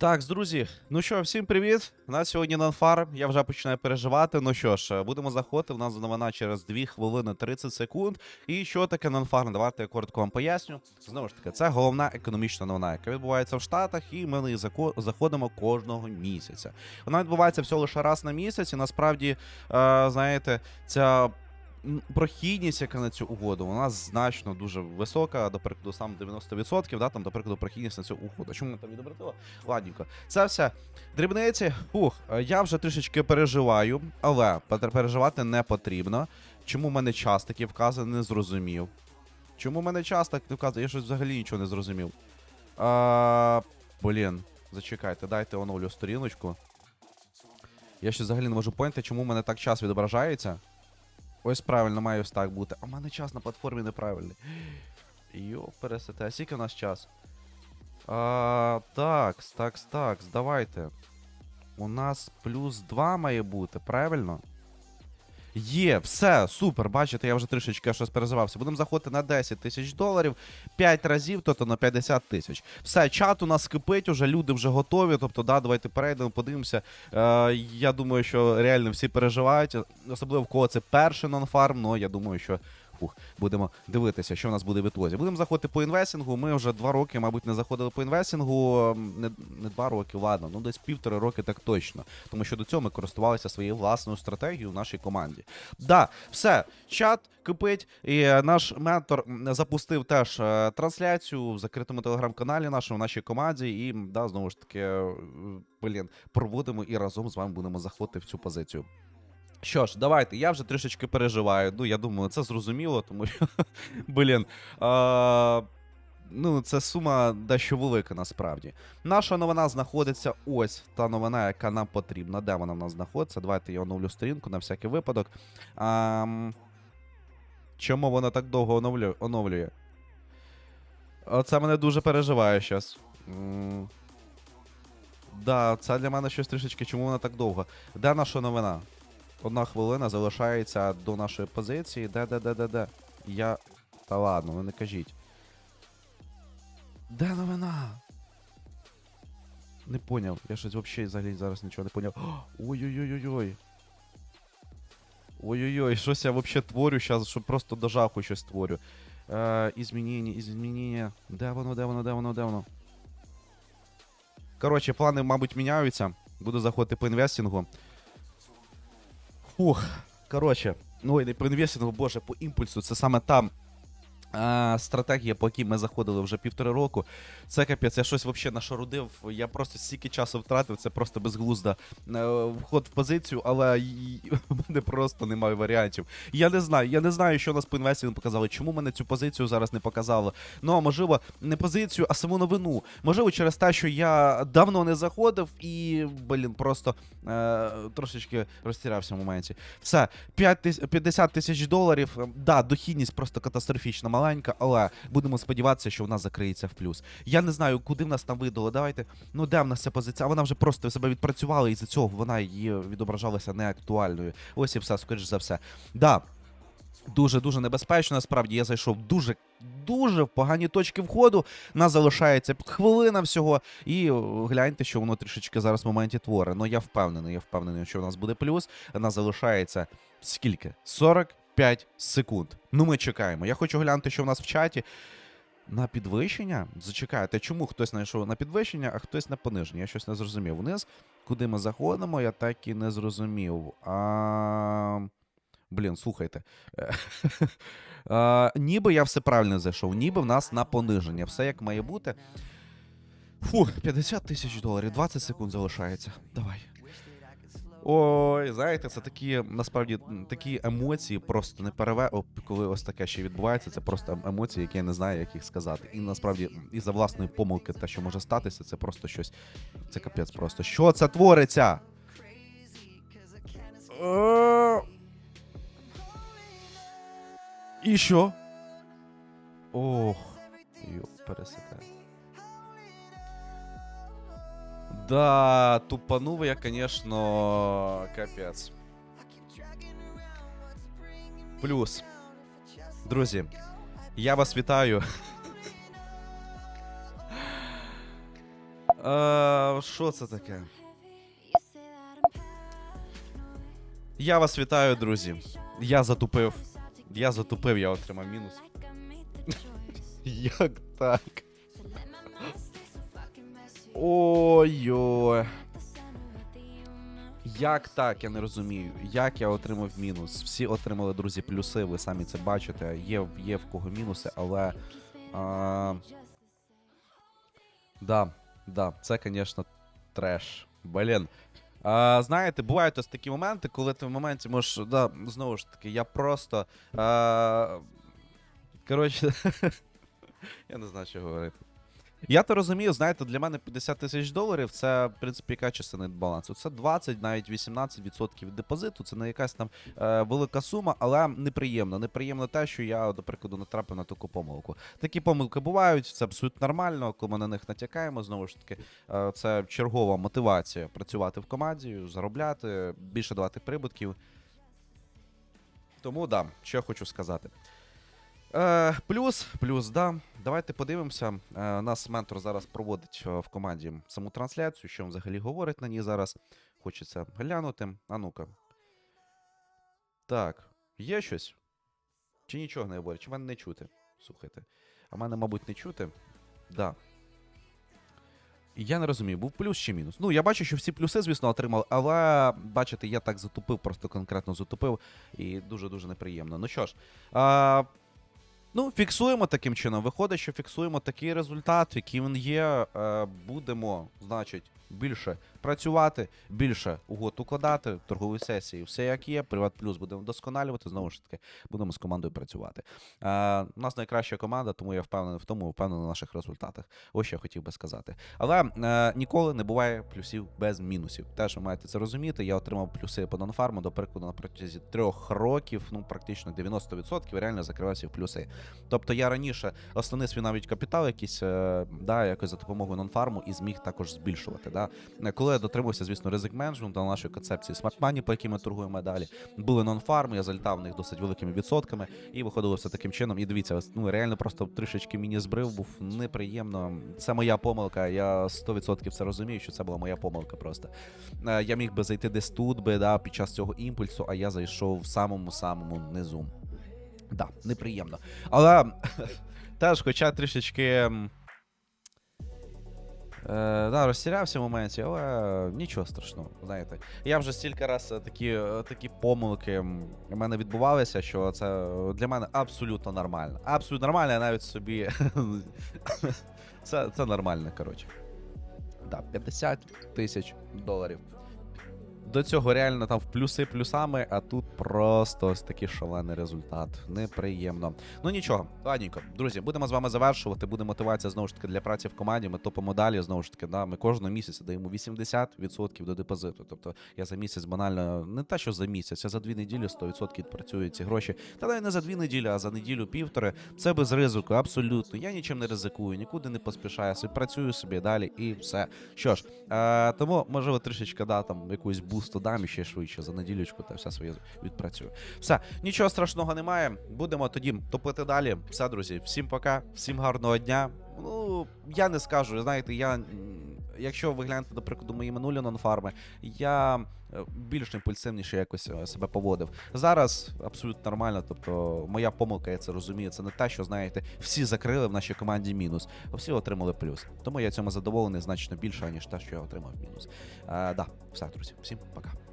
Так, друзі, ну що, всім привіт. У нас сьогодні нонфар. Я вже починаю переживати. Ну що ж, будемо заходити. У нас новина через 2 хвилини 30 секунд. І що таке нонфар? Давайте я коротко вам поясню. Знову ж таки, це головна економічна новина, яка відбувається в Штатах, і ми неї заходимо кожного місяця. Вона відбувається всього лише раз на місяць, і насправді, е, знаєте, ця. Прохідність, яка на цю угоду, вона значно дуже висока, до прикладу, сам 90%, да, там, до прикладу, прохідність на цю угоду. Чому ми там відобратила? Ладненько. Це все дрібниці. Фух, е, я вже трішечки переживаю, але переживати не потрібно. Чому в мене час такий вказаний, не зрозумів. Чому в мене час так не вказаний? Я щось взагалі нічого не зрозумів. А, блін, зачекайте, дайте оновлю сторіночку. Я ще взагалі не можу поняти, чому в мене так час відображається. Ось правильно, має ось так бути. А в мене час на платформі неправильний. Йо, пересете, а скільки у нас час? А, такс, такс, такс, давайте. У нас плюс 2 має бути, правильно? Є, все, супер. Бачите, я вже трішечки щось перезивався. Будемо заходити на 10 тисяч доларів, 5 разів, тобто на 50 тисяч. Все, чат у нас кипить, уже люди вже готові. Тобто, да, давайте перейдемо, подивимося. Е, я думаю, що реально всі переживають, особливо в кого це перший нонфарм, але я думаю, що. Фух, будемо дивитися, що в нас буде в ітозі. Будемо заходити по інвестингу. Ми вже два роки, мабуть, не заходили по інвестингу. Ем, Не, не два роки, ладно, ну десь півтори роки так точно. Тому що до цього ми користувалися своєю власною стратегією в нашій команді. Да, все, чат кипить. І наш ментор запустив теж е, трансляцію в закритому телеграм-каналі нашому, в нашій команді. І да, знову ж таки, е, блін, проводимо і разом з вами будемо заходити в цю позицію. Що ж, давайте, я вже трішечки переживаю. Ну, я думаю, це зрозуміло, тому що, блін. А... Ну, це сума дещо велика насправді. Наша новина знаходиться ось та новина, яка нам потрібна. Де вона в нас знаходиться? Давайте я оновлю сторінку на всякий випадок. А... Чому вона так довго оновлю... оновлює? Оце мене дуже переживає зараз. Да, це для мене щось трішечки, чому вона так довго? Де наша новина? Одна хвилина залишається до нашої позиції. Де, де, де, де, де? Я. Та ладно, ви не кажіть. Де новина? Не поняв. Я щось взагалі взагалі зараз нічого не поняв. Ой-ой-ой-ой-ой. Ой-ой-ой, щось я взагалі творю зараз, що просто до жаху щось творю. Е, ізмінення, ізмінення. Де воно, де воно, де воно, де воно? Коротше, плани, мабуть, міняються. Буду заходити по інвестингу. Фух, коротше, ну і не по боже, по імпульсу. Це саме там а, стратегія, по якій ми заходили вже півтори року. Це капець, я щось взагалі нашарудив. Я просто стільки часу втратив, це просто безглузда е, вход в позицію, але в мене просто немає варіантів. Я не знаю, я не знаю, що нас по інвестингу показали. Чому мене цю позицію зараз не показало? Ну, а можливо, не позицію, а саму новину. Можливо, через те, що я давно не заходив і, блін, просто е, трошечки розтірався в моменті. Все, 5 тис- 50 тисяч доларів. Ем, Да, дохідність просто катастрофічно маленька, але будемо сподіватися, що вона закриється в плюс. Я не знаю, куди в нас там видало. Давайте. Ну, де в нас ця позиція? А вона вже просто себе відпрацювала, і за цього вона її відображалася неактуальною. Ось і все, скоріш за все. Да. Дуже дуже небезпечно. Насправді я зайшов дуже дуже в погані точки входу. Нас залишається хвилина всього. І гляньте, що воно трішечки зараз в моменті творить. Ну я впевнений, я впевнений, що у нас буде плюс. Нас залишається скільки? 45 секунд. Ну ми чекаємо. Я хочу глянути, що в нас в чаті. На підвищення? Зачекайте, чому хтось знайшов на підвищення, а хтось на пониження? Я щось не зрозумів. Вниз, куди ми заходимо, я так і не зрозумів. А... Блін, слухайте. А, ніби я все правильно зайшов, ніби в нас на пониження. Все як має бути. Фух, 50 тисяч доларів, 20 секунд залишається. Давай. Ой, знаєте, це такі насправді такі емоції просто не переве. Коли ось таке ще відбувається. Це просто емоції, які я не знаю, як їх сказати. І насправді, і за власної помилки, те, що може статися, це просто щось. Це капець просто. Що це твориться? Е, І що? Ох, йо, пересете. Да, тупанув я, конечно, капець. Плюс. Друзі, я вас вітаю. Е, Що це таке? Я вас вітаю, друзі. Я затупив. Я затупив, я отримав мінус. Як так? Ой-ой. Як так, я не розумію. Як я отримав мінус? Всі отримали, друзі, плюси, ви самі це бачите. Є, є в кого мінуси, але. А... Да, да, це, звісно, треш. Блін. А, знаєте, бувають ось такі моменти, коли ти в моменті можеш. Да, знову ж таки, я просто. А... Коротше, я не знаю, що говорити. Я то розумію, знаєте, для мене 50 тисяч доларів це, в принципі, яка частина балансу. Це 20, навіть 18% від депозиту. Це не якась там е, велика сума, але неприємно. Неприємно те, що я, до прикладу, натрапив на таку помилку. Такі помилки бувають, це абсолютно нормально. Коли ми на них натякаємо, знову ж таки, е, це чергова мотивація працювати в команді, заробляти, більше давати прибутків. Тому да, що хочу сказати. Е, плюс, плюс, да. Давайте подивимося. Е, нас ментор зараз проводить е, в команді саму трансляцію, що він взагалі говорить на ній зараз. Хочеться глянути. А ну-ка. Так, є щось? Чи нічого не говорить? Чи мене не чути? Слухайте. А мене, мабуть, не чути. Да. Я не розумію, був плюс чи мінус. Ну, я бачу, що всі плюси, звісно, отримали, але бачите, я так затупив, просто конкретно затупив, і дуже-дуже неприємно. Ну що ж, Ну, фіксуємо таким чином. Виходить, що фіксуємо такий результат, який він є. Е, будемо, значить, більше працювати, більше угод укладати, торгові сесії, все як є. Приват плюс будемо вдосконалювати. Знову ж таки, будемо з командою працювати. Е, у нас найкраща команда, тому я впевнений в тому, впевнений в наших результатах. Ось що я хотів би сказати. Але е, ніколи не буває плюсів без мінусів. Теж ви маєте це розуміти. Я отримав плюси по нонфарму, до прикладу, на протязі трьох років, ну практично 90% реально закривався в плюси. Тобто я раніше основний свій навіть капітал якийсь, е, да, якось за допомогою нонфарму і зміг також збільшувати. Да. Коли я дотримався, звісно, ризик менеджменту на нашої концепції смарт-мані, по якій ми торгуємо далі, були нонфарми, я залітав в них досить великими відсотками і виходило все таким чином. І дивіться, ну реально просто трішечки мені збрив, був неприємно. Це моя помилка. Я 100% це розумію, що це була моя помилка просто. Е, Я міг би зайти десь тут би, да, під час цього імпульсу, а я зайшов в самому-самому низу. Да, неприємно. Але теж, хоча трішечки. Е, да, розтірявся в моменті, але нічого страшного, знаєте. Я вже стільки раз е, такі, е, такі помилки в мене відбувалися, що це для мене абсолютно нормально. Абсолютно нормально, я навіть собі. це, це нормально, коротше. Да, 50 тисяч доларів. До цього реально там в плюси плюсами, а тут просто ось такий шалений результат. Неприємно. Ну нічого, ладненько. Друзі, будемо з вами завершувати. Буде мотивація знову ж таки для праці в команді. Ми топимо далі. Знову ж таки, да, ми кожного місяця даємо 80% до депозиту. Тобто я за місяць банально не те, що за місяць, а за дві неділі 100% працюю ці гроші. Та не за дві неділі, а за неділю півтори. Це без ризику, абсолютно. Я нічим не ризикую, нікуди не поспішаю. Працюю собі далі і все. Що ж, е, тому можливо трішечки да, там якусь бусту дам ще швидше за неділючку та все своє відпрацюю. Все, нічого страшного немає. Будемо тоді топити далі. Все, друзі, всім пока, всім гарного дня. Ну, я не скажу, знаєте, я. Якщо ви глянете, до прикладу, мої минулі нонфарми, я е, більш імпульсивніше якось е, себе поводив. Зараз абсолютно нормально. Тобто, моя помилка, я це розумію. Це не те, що знаєте, всі закрили в нашій команді мінус, а всі отримали плюс. Тому я цьому задоволений значно більше, ніж те, що я отримав мінус. Е, да, все, друзі, всім пока.